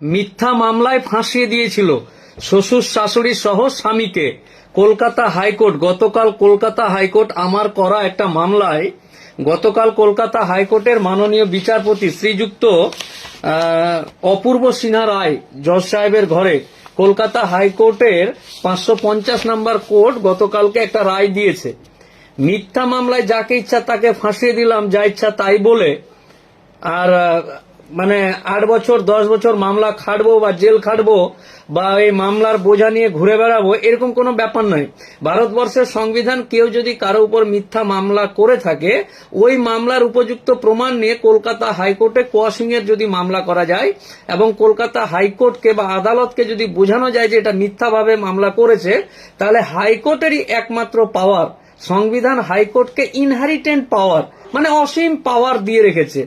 মিথ্যা মামলায় ফাঁসিয়ে দিয়েছিল শ্বশুর শাশুড়ি সহ স্বামীকে। কলকাতা হাইকোর্ট, গতকাল কলকাতা হাইকোর্ট আমার করা একটা মামলায় গতকাল কলকাতা হাইকোর্টের মাননীয় বিচারপতি শ্রীযুক্ত অপূর্ব সিনহা রায়, জজ সাহেবের ঘরে। কলকাতা হাইকোর্টের পাঁচশো পঞ্চাশ নম্বর কোর্ট গতকালকে একটা রায় দিয়েছে। মিথ্যা মামলায় যাকে ইচ্ছা তাকে ফাঁসিয়ে দিলাম, যা ইচ্ছা তাই বলে। আর মানে আট বছর, দশ বছর মামলা খাটবো বা জেল খাটবো বা এই মামলার বোঝা নিয়ে ঘুরে বেড়াবো, এরকম কোনো ব্যাপার নয়। ভারতবর্ষের সংবিধান কেউ যদি কারও উপর মিথ্যা মামলা করে থাকে, ওই মামলার উপযুক্ত প্রমাণ নিয়ে কলকাতা হাইকোর্টে কোয়াশিং এর যদি মামলা করা যায় এবং কলকাতা হাইকোর্টকে বা আদালতকে যদি বোঝানো যায় যে এটা মিথ্যাভাবে মামলা করেছে, তাহলে হাইকোর্টেরই একমাত্র পাওয়ার সংবিধান হাইকোর্টকে ইনহারিটেন্ট পাওয়ার মানে অসীম পাওয়ার দিয়ে রেখেছে।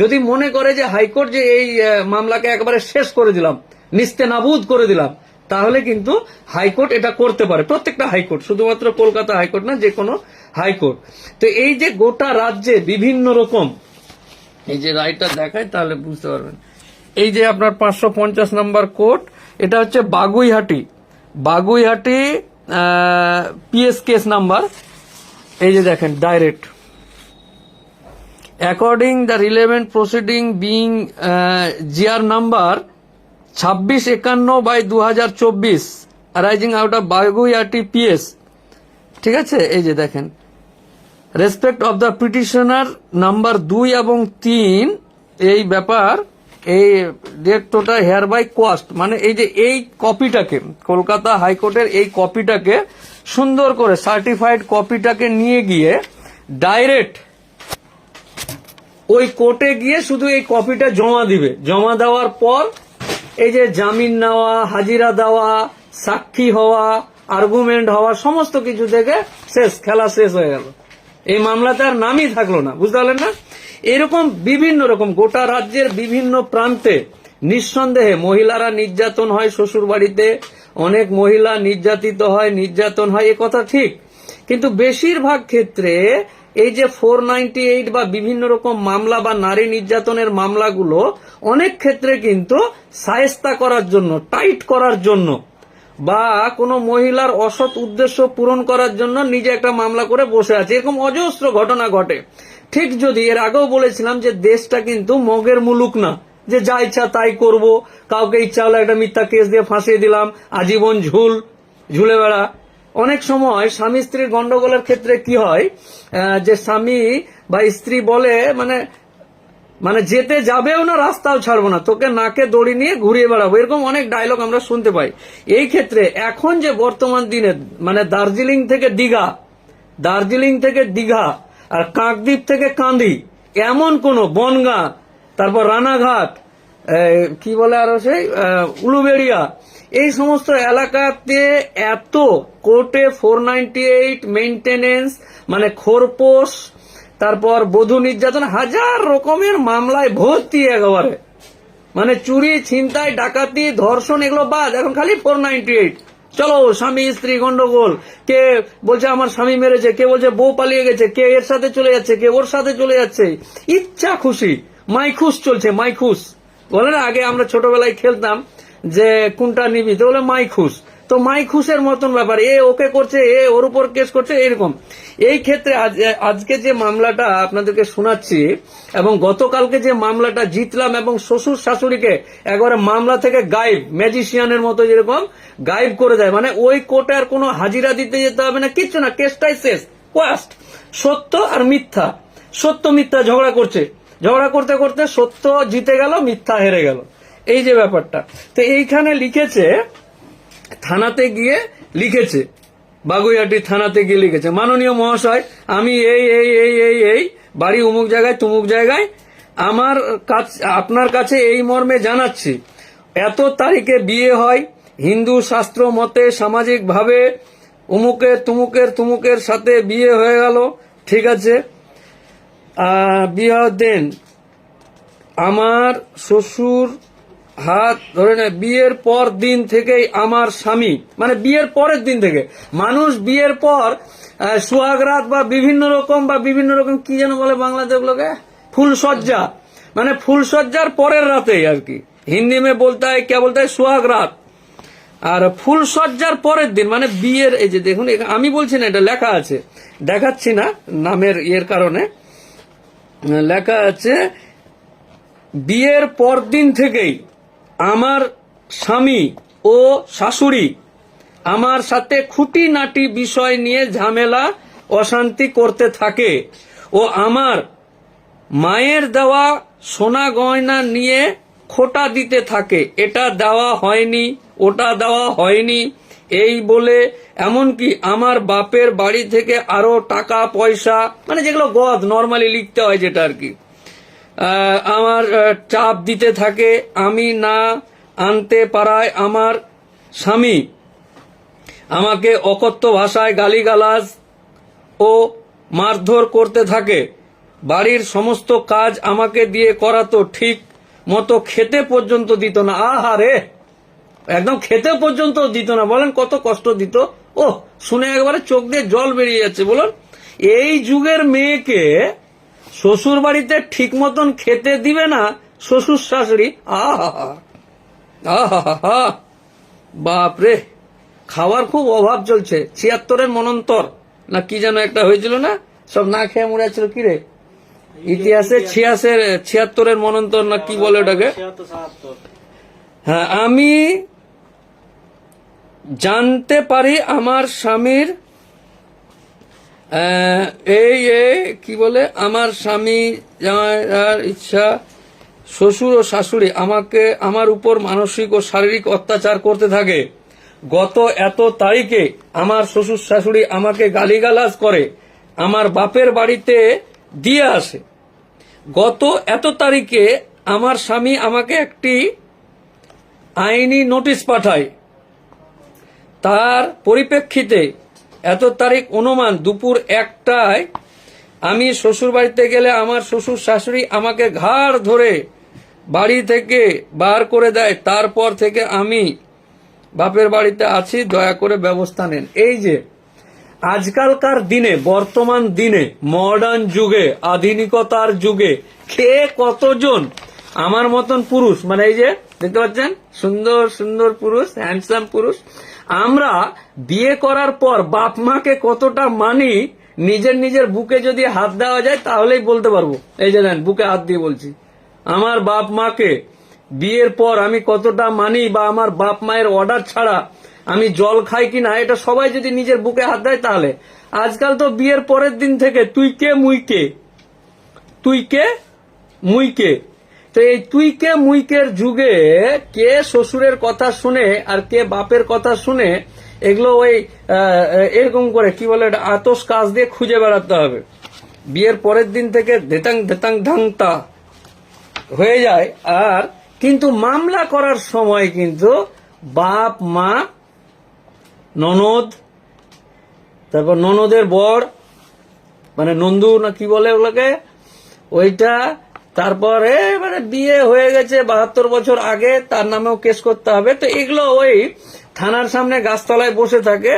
যদি মনে করে যে হাইকোর্ট যে এই মামলাকে একবারে শেষ করে দিলাম নিস্তে নাবুদ করে দিলাম, তাহলে কিন্তু হাইকোর্ট এটা করতে পারে, প্রত্যেকটা হাইকোর্ট, শুধুমাত্র কলকাতা হাইকোর্ট না, যে কোনো হাইকোর্ট। তো এই যে গোটা রাজ্যে বিভিন্ন রকম, এই যে রায়টা দেখায়, তাহলে বুঝতে পারবেন। এই যে আপনার পাঁচশো পঞ্চাশ নম্বর কোর্ট, এটা হচ্ছে Baguiati. Baguiati PS case number. এই যে দেখেন direct according the relevant proceeding being GR number ছাব্বিশ একান্ন বাই দু হাজার চব্বিশ arising out of Baguiati PS ঠিক আছে? এই যে দেখেন respect of the petitioner number দুই এবং তিন, এই ব্যাপার এই ডিরেক্টরটা হেয়ার বাই কস্ট মানে এই যে এই কপিটাকে কলকাতা হাইকোর্টের এই কপিটাকে সুন্দর করে সার্টিফাইড কপিটাকে নিয়ে গিয়ে ডাইরেক্ট ওই কোর্টে গিয়ে শুধু এই কপিটা জমা দিবে। জমা দেওয়ার পর এই যে জামিন নেওয়া, হাজিরা দেওয়া, সাক্ষী হওয়া আর্গুমেন্ট হওয়া, সমস্ত কিছু থেকে শেষ, খেলা শেষ হয়ে গেল। এই মামলাতে আর নামই থাকল না, বুঝতে পারলেন না? এরকম বিভিন্ন রকম, গোটা রাজ্যের বিভিন্ন প্রান্তে নিঃসন্দেহে মহিলারা নির্যাতন হয় শ্বশুর বাড়িতে অনেক মহিলা নির্যাতিত হয়, নির্যাতন হয়, এ কথা ঠিক। কিন্তু বেশিরভাগ ক্ষেত্রে এই যে ফোর এইট বা বিভিন্ন রকম মামলা বা নারী নির্যাতনের মামলাগুলো অনেক ক্ষেত্রে কিন্তু সায়স্তা করার জন্য, টাইট করার জন্য বা কোনো মহিলার অসৎ উদ্দেশ্য পূরণ করার জন্য নিজে একটা মামলা করে বসে আছে। এরকম অজস্র ঘটনা ঘটে। ঠিক যদি, এর আগেও বলেছিলাম যে দেশটা কিন্তু মগের মুলুক না। যে যা ইচ্ছা তাই করব। কাউকে ইচ্ছা হলো একটা মিথ্যা কেস দিয়ে ফাঁসিয়ে দিলাম, আজীবন ঝুল, ঝুলে বেড়া। অনেক সময় স্বামী স্ত্রীর গন্ডগোলের ক্ষেত্রে কি হয় যে স্বামী বা স্ত্রী বলে মানে মানে যেতে যাবেও না, রাস্তাও ছাড়বো না, তোকে নাকে দড়ি নিয়ে ঘুরিয়ে বেড়াবো। এরকম অনেক ডায়লগ আমরা শুনতে পাই। এই ক্ষেত্রে এখন যে বর্তমান দিনে মানে দার্জিলিং থেকে দীঘা, দার্জিলিং থেকে দীঘা আর কাকদ্বীপ থেকে কান্দি, এমন কোন বনগা, তারপর রানাঘাট কি বলে আরও সেই উলুবেড়িয়া, এই সমস্ত এলাকাতে এত কোর্টে ফোর নাইনটি এইট মানে খোরপোশ, তারপর বধূ নির্যাতন, হাজার রকমের মামলায় ভর্তি একেবারে। মানে চুরি, ছিনতাই, ডাকাতি, ধর্ষণ, এগুলো বাদ, এখন খালি ফোর নাইনটি এইট চলো, স্বামী, স্ত্রী, গন্ডগোল। কে বলছে, আমার স্বামী মেরেছে কে বলছে, বউ পালিয়ে গেছে কে এর সাথে চলে যাচ্ছে? কে ওর সাথে চলে যাচ্ছে? ইচ্ছা খুশি। মাইখুস চলছে, মাইখুস। বলে না, আগে আমরা ছোটবেলায় খেলতাম যে, কোনটা নিবি? তো বলে মাইখুশ তো মাইখুশের মতন ব্যাপার, এ ওকে করছে, এ ওর উপর কেস করছে, এরকম। এই ক্ষেত্রে আজ- আজকে যে মামলাটা আপনাদেরকে শোনাচ্ছি, এবং গতকালকে যে মামলাটা জিতলাম এবং শ্বশুর শাশুড়িকে একবারে মামলা থেকে গায়েব ম্যাজিশিয়ানের মতো যেরকম, গায়েব করে দেয় মানে ওই কোর্টে আর কোনো হাজিরা দিতে যেতে হবে না, কিচ্ছু না, কেসটাই শেষ কোয়াস্ট সত্য আর মিথ্যা। সত্য, মিথ্যা ঝগড়া করছে। ঝগড়া করতে করতে সত্য জিতে গেল, মিথ্যা হেরে গেল। এই যে ব্যাপারটা। তো এইখানে লিখেছে থানাতে গিয়ে লিখেছে, বাগুইহাটি থানাতে গিয়ে লিখেছে। মাননীয় মহাশয়, আমি এই এই এই এই এই, বাড়ি অমুক জায়গায়, তুমুক জায়গায়, আমার কাছ, আপনার কাছে এই মর্মে জানাচ্ছি, এত তারিখে বিয়ে হয়, হিন্দু শাস্ত্র মতে সামাজিকভাবে উমুকের, তুমুকের তুমুকের সাথে বিয়ে হয়ে গেল, ঠিক আছে। বিয়ে দেন, আমার শ্বশুর হাত ধরে নেয় বিয়ের পর দিন থেকেই আমার স্বামী। মানে বিয়ের পরের দিন থেকে। মানুষ বিয়ের পর সোহাগরাত বা বিভিন্ন রকম বা বিভিন্ন রকম কি যেন বলে বাংলাদেশ লোকে ফুলসজ্জা। মানে ফুলসজ্জার পরের রাতেই আর কি। হিন্দি মে বলতা হয় কে বলতা হয় রাত আর ফুল সজ্জার পরের দিন মানে বিয়ের, এই যে দেখুন আমি বলছি না, এটা লেখা আছে। দেখাচ্ছি না নামের ইয়ের কারণে। লেখা আছে, বিয়ের পর দিন থেকেই। আমার স্বামী ও শাশুড়ি আমার সাথে খুঁটিনাটি বিষয় নিয়ে ঝামেলা, অশান্তি করতে থাকে ও আমার মায়ের দেওয়া সোনা গয়না নিয়ে খোটা দিতে থাকে। এটা দেওয়া হয়নি, ওটা দেওয়া হয়নি। এই বলে এমনকি আমার বাপের বাড়ি থেকে আরও টাকা পয়সা মানে যেগুলো গদ, নর্মালি লিখতে হয় যেটা আর কি। আমার চাপ দিতে থাকে, আমি না আনতে পারায় আমার স্বামী আমাকে অকথ্য ভাষায় গালিগালাজ ও মারধর করতে থাকে। বাড়ির সমস্ত কাজ আমাকে দিয়ে করাতো ঠিক মতো খেতে পর্যন্ত দিত না। আহারে একদম খেতে পর্যন্ত দিত না। বলেন কত কষ্ট দিত। ও শুনে একবারে চোখ দিয়ে জল বেরিয়ে যাচ্ছে। বলুন, এই যুগের মেয়েকে শ্বশুর বাড়িতে ঠিক মতন খেতে দিবে না শ্বশুর শাশুড়ি। আহা বাপরে, খাওয়ার খুব অভাব চলছে। ছিয়াত্তরের মনন্তর। না, কি যেন একটা হয়েছিল না? সব না খেয়ে মরে ছিল কি রে? ইতিহাসে ছিয়াশের, ছিয়াত্তরের মনন্তর না কি বলে ওটাকে? হ্যাঁ আমি জানতে পারি আমার স্বামীর এই এ কি বলে, আমার স্বামী জামাইয়ের ইচ্ছা, শ্বশুর ও শাশুড়ি আমাকে, আমার উপর মানসিক ও শারীরিক অত্যাচার করতে থাকে। গত এত তারিখে আমার শ্বশুর শাশুড়ি আমাকে গালিগালাজ করে, আমার বাপের বাড়িতে দিয়ে আসে। গত এত তারিখে আমার স্বামী আমাকে একটি আইনি নোটিশ পাঠায়। তার পরিপ্রেক্ষিতে এত তারিখ অনুমান দুপুর একটায় আমি শ্বশুর বাড়িতে গেলে আমার শ্বশুর শাশুড়ি আমাকে ঘাড় ধরে বাড়ি থেকে বার করে দেয়। তারপর থেকে আমি বাপের বাড়িতে আছি, দয়া করে ব্যবস্থা নেন। এই যে, আজকালকার দিনে, বর্তমান দিনে মডার্ন যুগে, আধুনিকতার যুগে, কে কতজন আমার মতন পুরুষ মানে এই যে দেখতে পাচ্ছেন? সুন্দর সুন্দর পুরুষ হ্যান্ডসাম পুরুষ। আমরা বিয়ে করার পর বাপ মাকে কতটা মানি, নিজের নিজের বুকে যদি হাত দেওয়া যায়, তাহলেই বলতে পারব। এই যে দেন, বুকে হাত দিয়ে বলছি। আমার বাপ মাকে বিয়ের পর আমি কতটা মানি, বা আমার বাপ মায়ের অর্ডার ছাড়া আমি জল খাই কি না এটা সবাই যদি নিজের বুকে হাত দেয়, তাহলে। আজকাল তো বিয়ের পরের দিন থেকে তুই কে, মুই কে? তুই কে, মুই কে? তো এই তুই কে মুইকের যুগে কে শ্বশুরের কথা শুনে আর কে বাপের কথা শুনে এগুলো ওই এরকম করে, কি বলে আতস কাজ দিয়ে খুঁজে বেড়াতে হবে। বিয়ের পরের দিন থেকে ধেতাং ধেতাং ধাংতা হয়ে যায়। আর কিন্তু মামলা করার সময় কিন্তু বাপ, মা, ননদ, তারপর ননদের বর মানে নন্দু না কি বলে ওগুলোকে, ওইটা তারপরে মানে বিয়ে হয়ে গেছে বাহাত্তর বছর আগে, তার নামেও কেস করতে হবে। তো এগুলো ওই থানার সামনে গাছতলায় বসে থাকে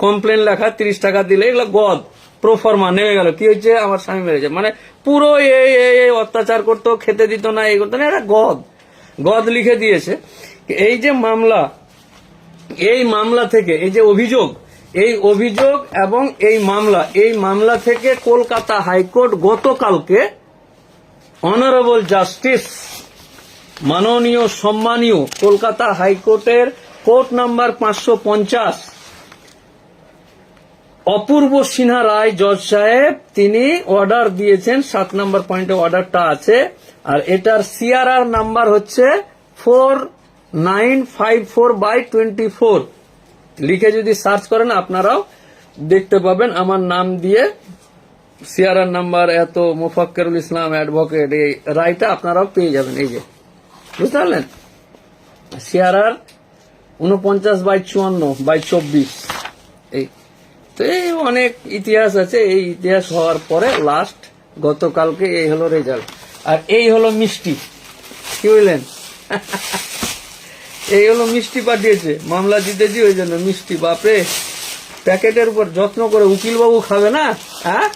কমপ্লেন লেখা, তিরিশ টাকা দিলে এগুলো গদ প্রফর্মা নেমে গেল। কি হয়েছে? আমার স্বামী মেরেছে। মানে পুরো এই এই অত্যাচার করতো, খেতে দিত না, এই করতো না এটা গদ। গদ লিখে দিয়েছে। এই যে মামলা, এই মামলা থেকে, এই যে অভিযোগ, এই অভিযোগ এবং এই মামলা এই মামলা থেকে কলকাতা হাইকোর্ট গতকালকে অনারেবল জাস্টিস মাননীয়, সম্মানীয় কলকাতা হাইকোর্টের কোর্ট নাম্বার পাঁচশো পঞ্চাশ, অপূর্ব সিনহা রায় জজ সাহেব, তিনি অর্ডার দিয়েছেন, সাত নম্বর পয়েন্টে অর্ডারটা আছে, আর এটার সিআরআর নাম্বার হচ্ছে four nine five four by twenty four লিখে যদি সার্চ করেন, আপনারাও দেখতে পাবেন, আমার নাম দিয়ে সিআরআর নাম্বার, এত মোফাক্কেরুল ইসলাম অ্যাডভোকেট এই রায়টা আপনারাও পেয়ে যাবেন, এই যে। বুঝতে পারলেন? সিআরআর উনপঞ্চাশ বাই চুয়ান্ন, বাই চব্বিশ। এই, তো এই অনেক ইতিহাস আছে, এই ইতিহাস হওয়ার পরে লাস্ট গতকালকে এই হলো রেজাল্ট আর এই হলো মিষ্টি। কি বুঝলেন এই হলো মিষ্টি পাঠিয়েছে। মামলা জিতেছি, ওই জন্য মিষ্টি, বাপরে। প্যাকেটের উপর যত্ন করে উকিল বাবু খাবে না হ্যাঁ?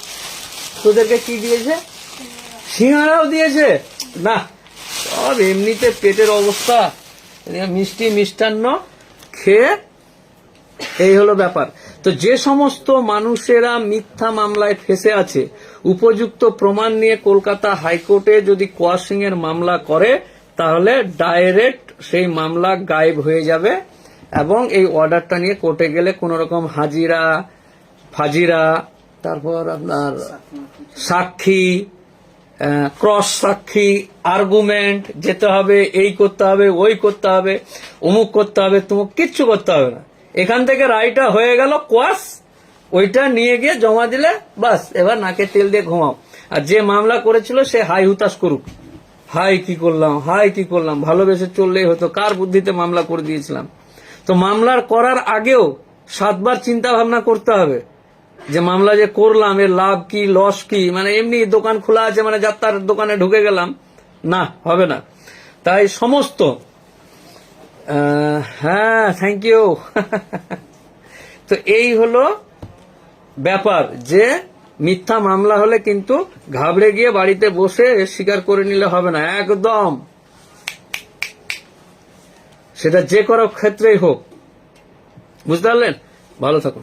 তোদেরকে কি দিয়েছে? সিঙ্গারাও দিয়েছে? না, সব এমনিতে পেটের অবস্থা। মিষ্টি, মিষ্টান্ন। খেয়ে এই হলো ব্যাপার। তো যে সমস্ত মানুষেরা মিথ্যা মামলায় ফেসে আছে, উপযুক্ত প্রমাণ নিয়ে কলকাতা হাইকোর্টে যদি কোয়াশিং এর মামলা করে, তাহলে ডাইরেক্ট সেই মামলা গায়েব হয়ে যাবে এবং এই অর্ডারটা নিয়ে কোর্টে গেলে কোন রকম হাজিরা, ফাজিরা তারপর আপনার সাক্ষী ক্রস সাক্ষী আর্গুমেন্ট যেতে হবে, এই করতে হবে, ওই করতে হবে, অমুক করতে হবে, তুমুক, কিচ্ছু করতে হবে না। এখান থেকে রায়টা হয়ে গেল কোয়াস ওইটা নিয়ে গিয়ে জমা দিলে বাস এবার নাকে তেল দিয়ে ঘুমাও। আর যে মামলা করেছিল সে হাই হুতাশ করুক। হাই কি করলাম, হাই কি করলাম, ভালোবেসে চললেই হতো, কার বুদ্ধিতে মামলা করে দিয়েছিলাম? তো মামলার করার আগেও সাতবার চিন্তা ভাবনা করতে হবে। যে মামলা যে করলাম, এর লাভ কি লস কি? মানে এমনি দোকান খোলা আছে মানে যাত্রার দোকানে ঢুকে গেলাম। না, হবে না। তাই সমস্ত হ্যাঁ থ্যাংক ইউ তো এই হলো ব্যাপার যে মিথ্যা মামলা হলে কিন্তু ঘাবড়ে গিয়ে বাড়িতে বসে স্বীকার করে নিলে হবে না। একদম। সেটা যে কোনো ক্ষেত্রেই হোক। বুঝতে পারলেন? ভালো থাকুন।